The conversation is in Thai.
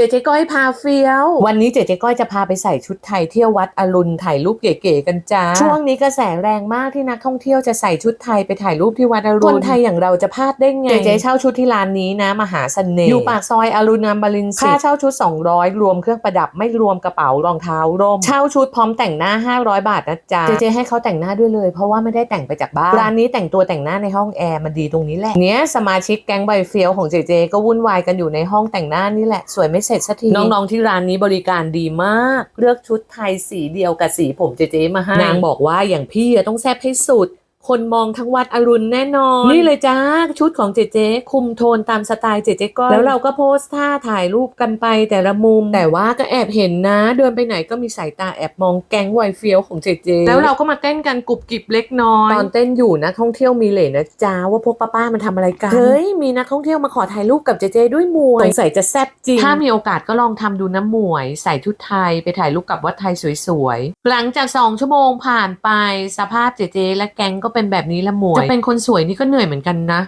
เจเจก้อยพาเฟี้ยว วันนี้เจเจก้อยจะพาไปใส่ชุดไทยเที่ยววัดอรุณถ่ายรูปเก๋ๆกันจ้า ช่วงนี้กระแสแรงมากที่นักท่องเที่ยวจะใส่ชุดไทยไปถ่ายรูปที่วัดอรุณ คนไทยอย่างเราจะพลาดได้ไง เจเจเช่าชุดที่ร้านนี้นะมหาเสน่ห์อยู่ปากซอยอรุณอมรินทร์ค่าเช่าชุด 200 รวมเครื่องประดับไม่รวมกระเป๋ารองเท้าร่ม เช่าชุดพร้อมแต่งหน้า 500 บาทนะจ๊ะ เจเจให้เขาแต่งหน้าด้วยเลย เพราะว่าไม่ได้แต่งไปจากบ้าน ร้านนี้แต่งตัวแต่งหน้าในห้องแอร์มันดีตรงนี้แหละ เนี้ยสมาชิกแก๊งใบเฟี้ยวของเจเจก็วุ่นวายกันอยู่ในห้องแต่งหน้านี่แหละสวยไม่เสร็จสักที น้องๆที่ร้านนี้บริการดีมาก เลือกชุดไทยสีเดียวกับสีผมเจเจมาให้นางบอกว่าอย่างพี่อะต้องแซ่บให้สุด คนมองทั้งวัดอรุณแน่นอน นี่เลยจ้าชุดของเจเจคุมโทนตามสไตล์เจเจก้อยแล้วเราก็โพสท่าถ่ายรูปกันไปแต่ละมุม แต่ว่าก็แอบเห็นนะ เดินไปไหนก็มีสายตาแอบมองแก๊งไวเฟียวของเจเจแล้วเราก็มาเต้นกันกรุบกริบเล็กน้อย ตอนเต้นอยู่นะท่องเที่ยวมีเหลนะจ้าว่าพวกป้าๆมันทำอะไรกันเฮ้ยมีนักท่องเที่ยวมาขอถ่ายรูปกับเจเจด้วยหมวยสงสัยจะแซ่บจริงถ้ามีโอกาสก็ลองทำดูน้ำหมวย ใส่ชุดไทยไปถ่ายรูปกับวัดไทยสวยๆหลังจาก2ชั่วโมงผ่านไปสภาพเจเจและแก๊งก็เป็นแบบนี้ละหมวยจะเป็นคนสวยนี่ก็เหนื่อยเหมือนกันนะ